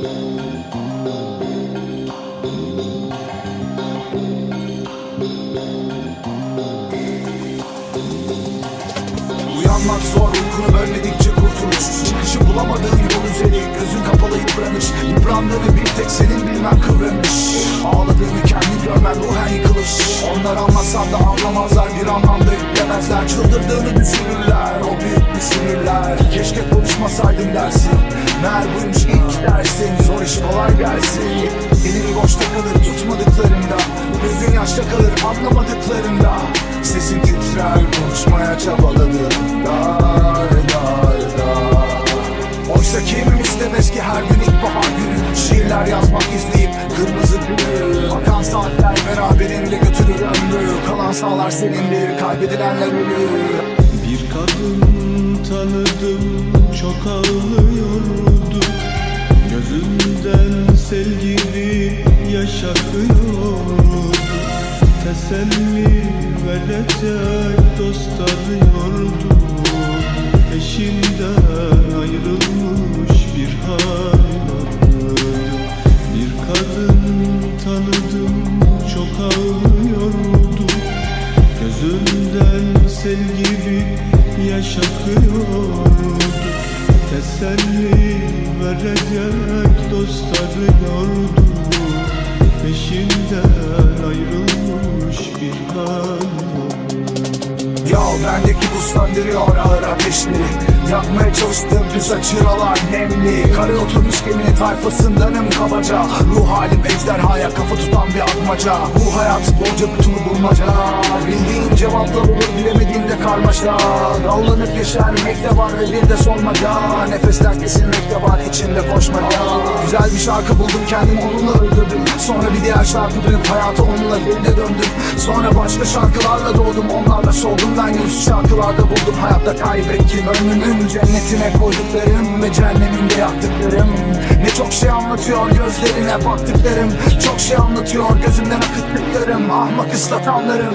Uyanmak zor uykunu bölmedikçe kurtuluş. Çıkışı bulamadığın yol üzeri Gözün kapalı yıpranış. Yıprandığını bir tek senin bilmen kıvranış Ağladığını kendi görmen ruhen yıkılış. Onlar anlasan da anlamazlar bir anlamda yüklemezler. Çıldırdığını düşünürler o büyük sinirler Keşke konuşmasaydım dersin. Meğer buymuş dersin Zor iş kolay gelsin. Elin boşta kalır tutmadıklarında Gözün yaşta kalır anlamadıklarında. Sesin titrer konuşmaya çabaladığında Oysa kimim istemez ki her gün ilkbahar günü? Şiirler yazmak izleyip kırmızı gülü. Akan saatler beraberinde götürür ömrü. Kalan sağlar senindir kaybedilenler ölür Bir kadın tanıdım çok ağlıyordu yaş akıyordu Teselli verecek dost arıyordu Eşinden ayrılmış bir hal vardı Bir kadın tanıdım çok ağlıyordu Gözünden sel gibi yaş akıyordu Teselli verecek dost arıyordu Peşinden ayrılmış bir hal Ya bendeki bu söndürüyor ağır ateşleri. Yakmaya çalıştığım düz açıralar nemli. Karı oturmuş geminin tayfasındanım kabaca. Ruh halim ejderhaya kafa tutan bir atmaca. Bu hayat bolca bütünü bulmaca. Bildiğin cevaplar olur bilemediğinde karmaşa. Dallanıp yeşermek de var ve bir de sormaca Nefesler kesilmek de var içinde koşmaca Güzel bir şarkı buldum kendimi onunla öldürdüm. Sonra bir diğer şarkı dönüp hayata onunla geride döndüm. Sonra başka şarkılarla doğdum onlarla soldum Ben yüz şarkılarda buldum hayatta kaybettim. Ömrümün cennetine koyduklarım ve cehenneminde yaktıklarım. Ne çok şey anlatıyor gözlerine baktıklarım. Çok şey anlatıyor gözümden akıttıklarım. Ahmak ıslatanlarım